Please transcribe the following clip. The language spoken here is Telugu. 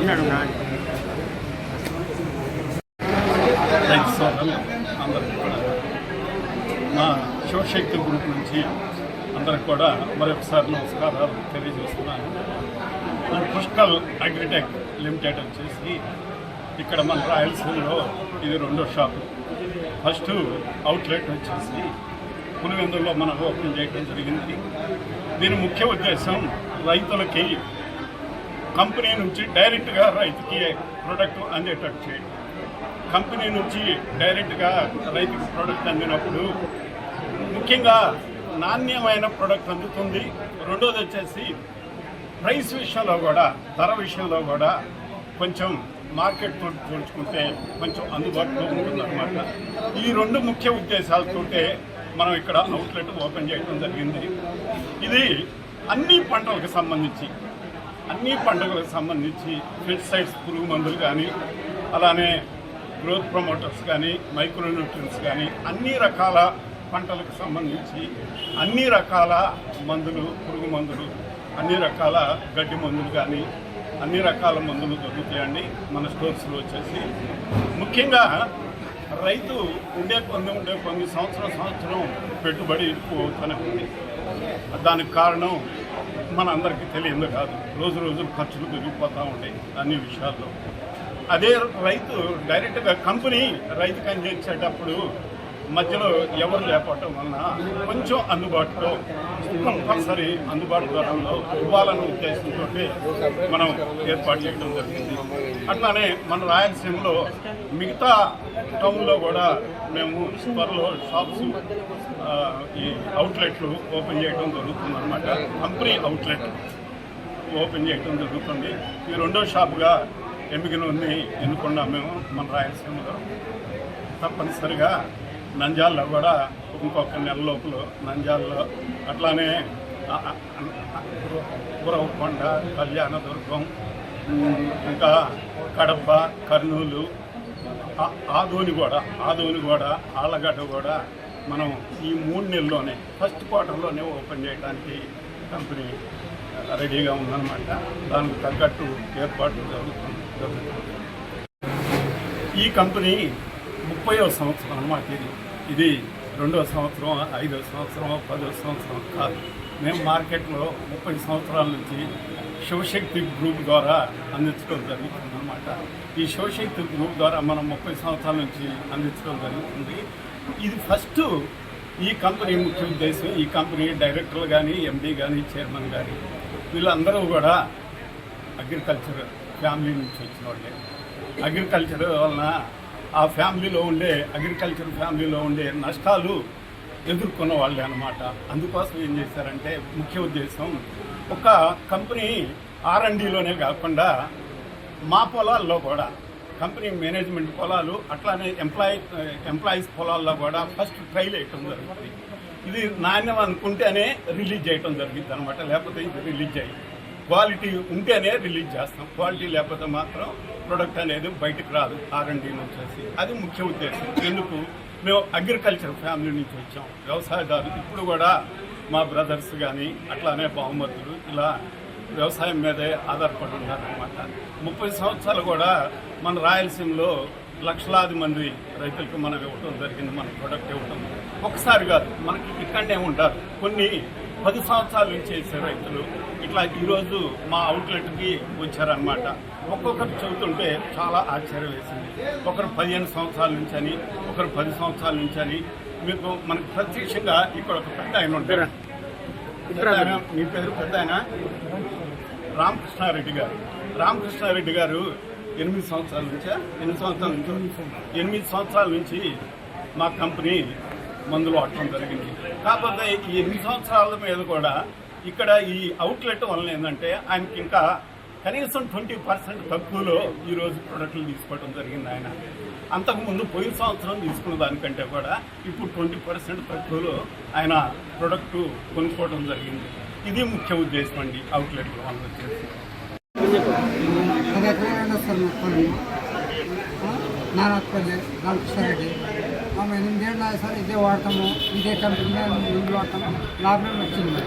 என்னடா శివశక్తి గ్రూప్ నుంచి అందరికి కూడా మరొకసారి నమస్కారాలు తెలియజేస్తున్నాను. మన పుష్కల్ అగ్రిటెక్ లిమిటెడ్ వచ్చేసి ఇక్కడ మన రాయలసీమలో ఇది రెండో షాపు. ఫస్ట్ అవుట్లెట్ వచ్చేసి పులివెందులో మనం ఓపెన్ చేయడం జరిగింది. దీని ముఖ్య ఉద్దేశం రైతులకి కంపెనీ నుంచి డైరెక్ట్గా రైతుకి ప్రొడక్ట్ అందేటట్టు చేయడం. కంపెనీ నుంచి డైరెక్ట్గా రైతుకి ప్రోడక్ట్ అందినప్పుడు ముఖ్యంగా నాణ్యమైన ప్రోడక్ట్ అందుతుంది. రెండోది వచ్చేసి ప్రైస్ విషయంలో కూడా ధర విషయంలో కూడా కొంచెం మార్కెట్తో పోల్చుకుంటే కొంచెం అందుబాటులో ఉంటుందన్నమాట. ఈ రెండు ముఖ్య ఉద్దేశాలతోటే మనం ఇక్కడ అవుట్లెట్ ఓపెన్ చేయడం జరిగింది. ఇది అన్ని పంటలకు సంబంధించి అన్ని పండుగలకు సంబంధించి పెస్టిసైడ్స్ పురుగు మందులు కానీ అలానే గ్రోత్ ప్రమోటర్స్ కానీ మైక్రోన్యూట్రియన్స్ కానీ అన్ని రకాల పంటలకు సంబంధించి అన్ని రకాల మందులు పురుగు మందులు అన్ని రకాల గడ్డి మందులు కానీ అన్ని రకాల మందులు దొరుకుతాయండి మన స్టోర్స్లో వచ్చేసి. ముఖ్యంగా రైతు ఉండే కొన్ని ఉండే కొన్ని సంవత్సరం సంవత్సరం పెట్టుబడి ఎక్కువ ఉంది. దానికి కారణం మనందరికీ తెలియదు కాదు. రోజు రోజు ఖర్చులు పెరిగిపోతూ ఉంటాయి అన్ని విషయాల్లో. అదే రైతు డైరెక్ట్గా కంపెనీ రైతుకి అందించేటప్పుడు మధ్యలో ఎవరు లేకపోవటం వలన కొంచెం అందుబాటులో కంపల్సరీ అందుబాటులో ధరల్లో ఇవ్వాలనే ఉద్దేశంతో మనం ఏర్పాటు చేయడం జరిగింది. అట్లానే మన రాయలసీమలో మిగతా టౌన్లో కూడా మేము త్వరలో షాప్స్ ఈ అవుట్లెట్లు ఓపెన్ చేయడం జరుగుతుంది అనమాట కంపెనీ అవుట్లెట్ ఓపెన్ చేయడం జరుగుతుంది. ఈ రెండో షాప్గా ఎమ్మికనూరుని ఎన్నుకున్నాం మేము మన రాయలసీమలో. తప్పనిసరిగా నంజాల్లో కూడా ఇంకొక నెల లోపల నంజాల్లో అట్లానే గురవకొండ కళ్యాణదుర్గం ఇంకా కడప కర్నూలు ఆదోని కూడా ఆదోని కూడా ఆళ్ళగడ్డ కూడా మనం ఈ మూడు నెలల్లోనే ఫస్ట్ క్వార్టర్లోనే ఓపెన్ చేయడానికి కంపెనీ రెడీగా ఉందన్నమాట. దానికి తగ్గట్టు ఏర్పాట్లు జరుగుతుంది జరుగుతుంది. ఈ కంపెనీ ముప్పైవ సంవత్సరం అన్నమాట ఇది. ఇది రెండవ సంవత్సరం ఐదవ సంవత్సరం పదవ సంవత్సరం కాదు. మేము మార్కెట్లో ముప్పై సంవత్సరాల నుంచి శివశక్తి గ్రూప్ ద్వారా అందించడం జరుగుతుంది అనమాట ఈ శివశక్తి గ్రూప్ ద్వారా మనం ముప్పై సంవత్సరాల నుంచి అందించడం జరుగుతుంది. ఇది ఫస్ట్ ఈ కంపెనీ ముఖ్య ఉద్దేశం ఈ కంపెనీ డైరెక్టర్లు కానీ ఎండీ కానీ చైర్మన్ కానీ వీళ్ళందరూ కూడా అగ్రికల్చర్ ఫ్యామిలీ నుంచి వచ్చిన వాళ్ళే అగ్రికల్చర్ వలన ఆ ఫ్యామిలీలో ఉండే అగ్రికల్చర్ ఫ్యామిలీలో ఉండే నష్టాలు ఎదుర్కొన్న వాళ్ళే అనమాట అందుకోసం ఏం చేశారంటే ముఖ్య ఉద్దేశం ఒక కంపెనీ ఆర్ అండ్లోనే కాకుండా మా పొలాల్లో కూడా కంపెనీ మేనేజ్మెంట్ పొలాలు అట్లానే ఎంప్లాయీ ఎంప్లాయీస్ పొలాల్లో కూడా ఫస్ట్ ట్రైల్ వేయటం జరుగుతుంది. ఇది నాణ్యం అనుకుంటేనే రిలీజ్ చేయటం జరుగుతుంది అనమాట లేకపోతే ఇది రిలీజ్ అయ్యి క్వాలిటీ ఉంటేనే రిలీజ్ చేస్తాం. క్వాలిటీ లేకపోతే మాత్రం ప్రొడక్ట్ అనేది బయటకు రాదు. ఆర్ఎండి నుంచి అది ముఖ్య ఉద్దేశం. ఎందుకు? మేము అగ్రికల్చర్ ఫ్యామిలీ నుంచి వచ్చాం. వ్యవసాయదారులు ఇప్పుడు కూడా మా బ్రదర్స్ కానీ అట్లానే బహుమతులు ఇలా వ్యవసాయం మీదే ఆధారపడి ఉన్నారనమాట ముప్పై సంవత్సరాలు కూడా మన రాయలసీమలో లక్షలాది మంది రైతులకు మనం ఇవ్వటం జరిగింది మన ప్రొడక్ట్ ఇవ్వటం. ఒకసారి కాదు మనకి ఇక్కడనే ఉంటారు. కొన్ని పది సంవత్సరాల నుంచి రైతులు ఇట్లా ఈరోజు మా అవుట్లెట్కి వచ్చారనమాట ఒక్కొక్కరు చెబుతుంటే చాలా ఆశ్చర్యం వేసింది. ఒకరు పదిహేను సంవత్సరాల నుంచి అని ఒకరు పది సంవత్సరాల నుంచి అని. మీకు మనకు ప్రత్యక్షంగా ఇక్కడ ఒక పెద్ద ఆయన ఉంటారు మీ పేరు పెద్ద ఆయన? రామకృష్ణారెడ్డి గారు. రామకృష్ణారెడ్డి గారు ఎనిమిది సంవత్సరాల నుంచా? ఎనిమిది సంవత్సరాల నుంచి? ఎనిమిది సంవత్సరాల నుంచి మా కంపెనీ మందులు వాడటం జరిగింది. కాకపోతే ఈ ఎనిమిది సంవత్సరాల మీద కూడా ఇక్కడ ఈ అవుట్లెట్ వలన ఏంటంటే ఆయనకి ఇంకా కనీసం ట్వంటీ పర్సెంట్ తక్కువలో ఈరోజు ప్రొడక్ట్లు తీసుకోవడం జరిగింది ఆయన. అంతకుముందు పోయిన సంవత్సరం తీసుకున్న దానికంటే కూడా ఇప్పుడు ట్వంటీ పర్సెంట్ తక్కువలో ఆయన ప్రొడక్ట్ కొనుక్కోవడం జరిగింది. ఇది ముఖ్య ఉద్దేశం అండి అవుట్లెట్ వల్ల వచ్చేసి. అది ఎక్కడ సార్ మొత్తం ఎనిమిదేళ్ళు సార్ ఇదే వాడతాము ఇదే కంపెనీ వాడతాము లాభం వచ్చింది.